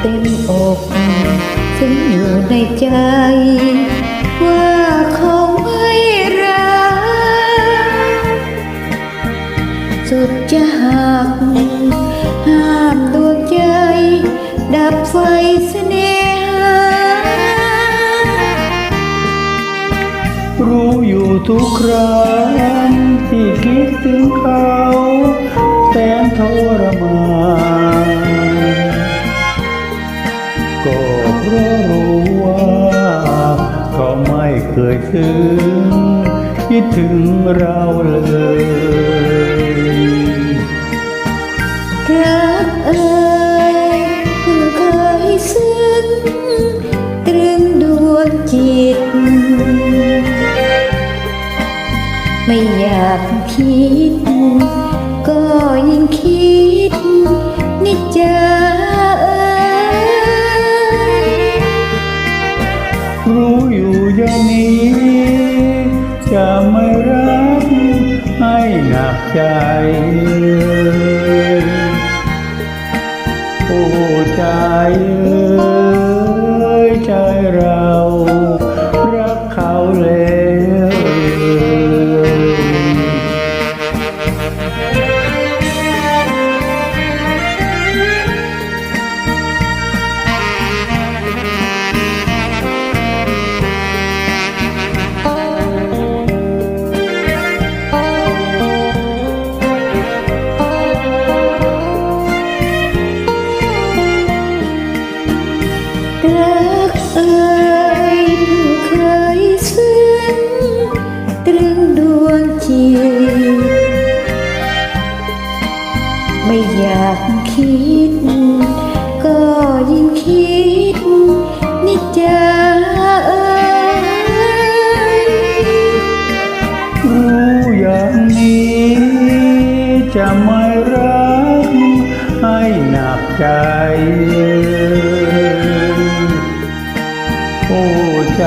เต็มอกซึ้งอยู่ในใจ ว่าเขาไม่รักสุดจะหักห้ามดวงใจ ดับไฟเสน่หารู้อยู่ทุกครั้งที่คิดถึงเขาแสนทรมาน เคยซึ้งคิดถึงเราเลยรักเอ่ยเพิ่งเคยซึ้งตรึงดวงจิต ไม่อยากคิด ก็ยิ่งคิดนิจจา ใจโอ้ใจเอ้ยใจเรา ไม่อยากคิด ก็ยิ่งคิด นิจาเอ่ยรู้อย่างนี้จะไม่รักให้หนักใจ โอ้ใจ